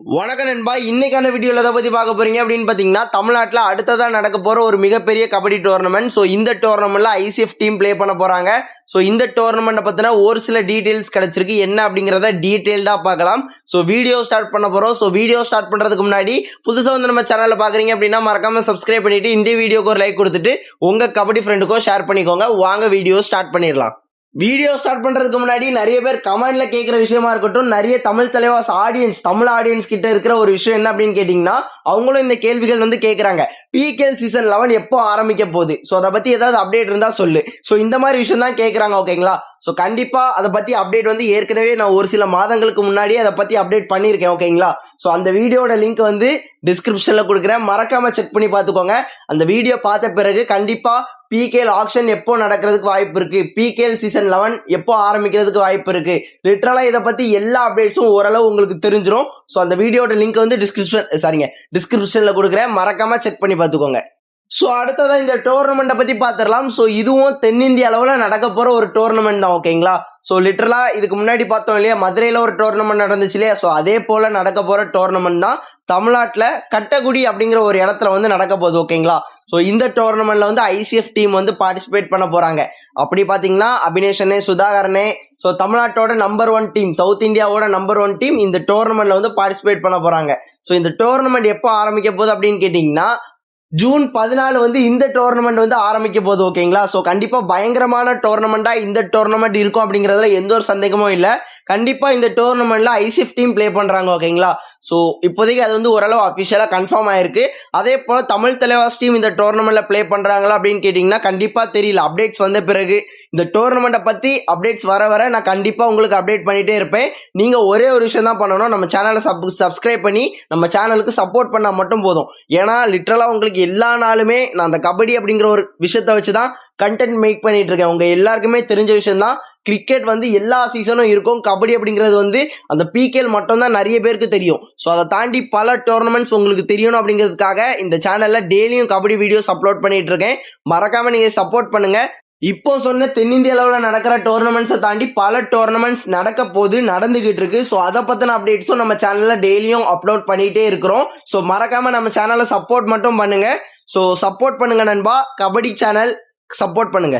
வணக்கம் நண்பா. இன்னைக்கான வீடியோவில் எதை பற்றி பார்க்க போறீங்க அப்படின்னு பார்த்தீங்கன்னா தமிழ்நாட்டில் அடுத்ததாக நடக்க போகிற ஒரு மிகப்பெரிய கபடி டோர்னமெண்ட் ஸோ இந்த டோர்னமெண்ட்ல ஐசிஎஃப் டீம் ப்ளே பண்ண போறாங்க. ஸோ இந்த டோர்னமெண்ட்டை பத்தின ஒரு சில டீட்டெயில்ஸ் கிடைச்சிருக்கு. என்ன அப்படிங்கிறத டீட்டெயில்டாக பார்க்கலாம். ஸோ வீடியோ ஸ்டார்ட் பண்ண போகிறோம் ஸோ வீடியோ ஸ்டார்ட் பண்ணுறதுக்கு முன்னாடி புதுசாக வந்து நம்ம சேனலில் பார்க்குறீங்க அப்படின்னா மறக்காம சப்ஸ்கிரைப் பண்ணிட்டு இந்த வீடியோக்கு ஒரு லைக் கொடுத்துட்டு உங்கள் கபடி ஃப்ரெண்டுக்கோ ஷேர் பண்ணிக்கோங்க. வாங்க வீடியோ ஸ்டார்ட் பண்ணிடலாம். வீடியோ ஸ்டார்ட் பண்றதுக்கு முன்னாடி நிறைய பேர் கமெண்ட்ல கேட்குற விஷயமா இருக்கட்டும் நிறைய தமிழ் தலைவாஸ் ஆடியன்ஸ் தமிழ் ஆடியன்ஸ் கிட்ட இருக்கிற ஒரு விஷயம் என்ன அப்படின்னு கேட்டீங்கன்னா அவங்களும் இந்த கேள்விகள் வந்து கேட்கறாங்க பிகேஎல் சீசன் லெவன் எப்போ ஆரம்பிக்க போகுது? ஸோ அதை பத்தி ஏதாவது அப்டேட் இருந்தா சொல்லு. ஸோ இந்த மாதிரி விஷயம் தான் கேட்கறாங்க ஓகேங்களா ஸோ கண்டிப்பா அதை பத்தி அப்டேட் வந்து ஏற்கனவே நான் ஒரு சில மாதங்களுக்கு முன்னாடியே அதை பத்தி அப்டேட் பண்ணியிருக்கேன் ஓகேங்களா ஸோ அந்த வீடியோட லிங்க் வந்து டிஸ்கிரிப்ஷன்ல கொடுக்குறேன். மறக்காம செக் பண்ணி பார்த்துக்கோங்க. அந்த வீடியோ பார்த்த பிறகு கண்டிப்பா பிகேஎல் ஆக்ஷன் எப்போ நடக்கிறதுக்கு வாய்ப்பு இருக்கு? பிகேஎல் சீசன் லெவன் எப்போ ஆரம்பிக்கிறதுக்கு வாய்ப்பு இருக்கு? லிட்டரலா இதை பத்தி எல்லா அப்டேட்ஸும் ஓரளவு உங்களுக்கு தெரிஞ்சிரும். ஸோ அந்த வீடியோட லிங்க் வந்து டிஸ்கிரிப்ஷன் சாரிங்க டிஸ்கிரிப்ஷன்ல கொடுக்குறேன். மறக்காம செக் பண்ணி பார்த்துக்கோங்க. ஸோ அடுத்ததான் இந்த டோர்னமெண்ட்டை பற்றி பார்த்துடலாம் ஸோ இதுவும் தென்னிந்திய அளவில் நடக்க போகிற ஒரு டோர்னமெண்ட் தான் ஓகேங்களா ஸோ லிட்டரலாக இதுக்கு முன்னாடி பார்த்தோம் இல்லையா மதுரையில் ஒரு டோர்னமெண்ட் நடந்துச்சு இல்லையா? ஸோ அதே போல நடக்க போகிற டோர்னமெண்ட் தான் தமிழ்நாட்டில் கட்டக்குடி அப்படிங்கிற ஒரு இடத்துல வந்து நடக்க போகுது ஓகேங்களா ஸோ இந்த டோர்னமெண்ட்டில் வந்து ஐசிஎஃப் டீம் வந்து பார்ட்டிசிபேட் பண்ண போகிறாங்க அப்படி பார்த்தீங்கன்னா அபினேஷனே சுதாகரனே ஸோ தமிழ்நாட்டோட நம்பர் ஒன் டீம் சவுத் இந்தியாவோட நம்பர் ஒன் டீம் இந்த டோர்னமெண்ட்டில் வந்து பார்ட்டிசிபேட் பண்ண போகிறாங்க ஸோ இந்த டோர்னமெண்ட் எப்போ ஆரம்பிக்க போகுது அப்படின்னு கேட்டிங்கன்னா ஜூன் பதினாலு வந்து இந்த டோர்னமெண்ட் வந்து ஆரம்பிக்க போகுது ஓகேங்களா? ஸோ கண்டிப்பா பயங்கரமான டோர்னமெண்டா இந்த டோர்னமெண்ட் இருக்கும் அப்படிங்கறதுல எந்த ஒரு சந்தேகமும் இல்லை. கண்டிப்பா இந்த டோர்னமெண்ட்ல ஐசிஎஃப் டீம் ப்ளே பண்றாங்க ஓகேங்களா? ஸோ இப்போதைக்கு அது வந்து ஓரளவு அஃபிஷியலாக கன்ஃபார்ம் ஆயிருக்கு. அதே போல் தமிழ் தலைவாஸ் டீம் இந்த டோர்னமெண்ட்டில் ப்ளே பண்ணுறாங்களா அப்படின்னு கேட்டிங்கன்னா கண்டிப்பாக தெரியல. அப்டேட்ஸ் வந்த பிறகு இந்த டோர்னமெண்ட்டை பற்றி அப்டேட்ஸ் வர வர நான் கண்டிப்பாக உங்களுக்கு அப்டேட் பண்ணிகிட்டே இருப்பேன். நீங்கள் ஒரே ஒரு விஷயம் தான் பண்ணணும். நம்ம சேனலை சப் சப்ஸ்கிரைப் பண்ணி நம்ம சேனலுக்கு சப்போர்ட் பண்ணால் மட்டும் போதும். ஏன்னா லிட்ரலாக உங்களுக்கு எல்லா நாளுமே நான் அந்த கபடி அப்படிங்கிற ஒரு விஷயத்த வச்சு தான் கண்டென்ட் மேக் பண்ணிட்டு இருக்கேன் உங்க எல்லாருக்குமே தெரிஞ்ச விஷயம் தான் கிரிக்கெட் வந்து எல்லா சீசனும் இருக்கும். கபடி அப்படிங்கிறது வந்து அந்த பிகேல் மட்டும்தான் நிறைய பேருக்கு தெரியும். ஸோ அதை தாண்டி பல டோர்னமெண்ட்ஸ் உங்களுக்கு தெரியணும் அப்படிங்கிறதுக்காக இந்த சேனல்ல டெய்லியும் கபடி வீடியோஸ் அப்லோட் பண்ணிட்டு இருக்கேன் மறக்காம நீங்க சப்போர்ட் பண்ணுங்க. இப்போ சொன்ன தென்னிந்திய அளவில் நடக்கிற டோர்னமெண்ட்ஸை தாண்டி பல டோர்னமெண்ட்ஸ் நடக்க போது நடந்துகிட்டு இருக்கு. ஸோ அதை பற்றின அப்டேட்ஸும் நம்ம சேனலில் டெய்லியும் அப்லோட் பண்ணிகிட்டே இருக்கிறோம். ஸோ மறக்காம நம்ம சேனலை சப்போர்ட் மட்டும் பண்ணுங்க. ஸோ சப்போர்ட் பண்ணுங்க நண்பா. கபடி சேனல் சப்போர்ட் பண்ணுங்க.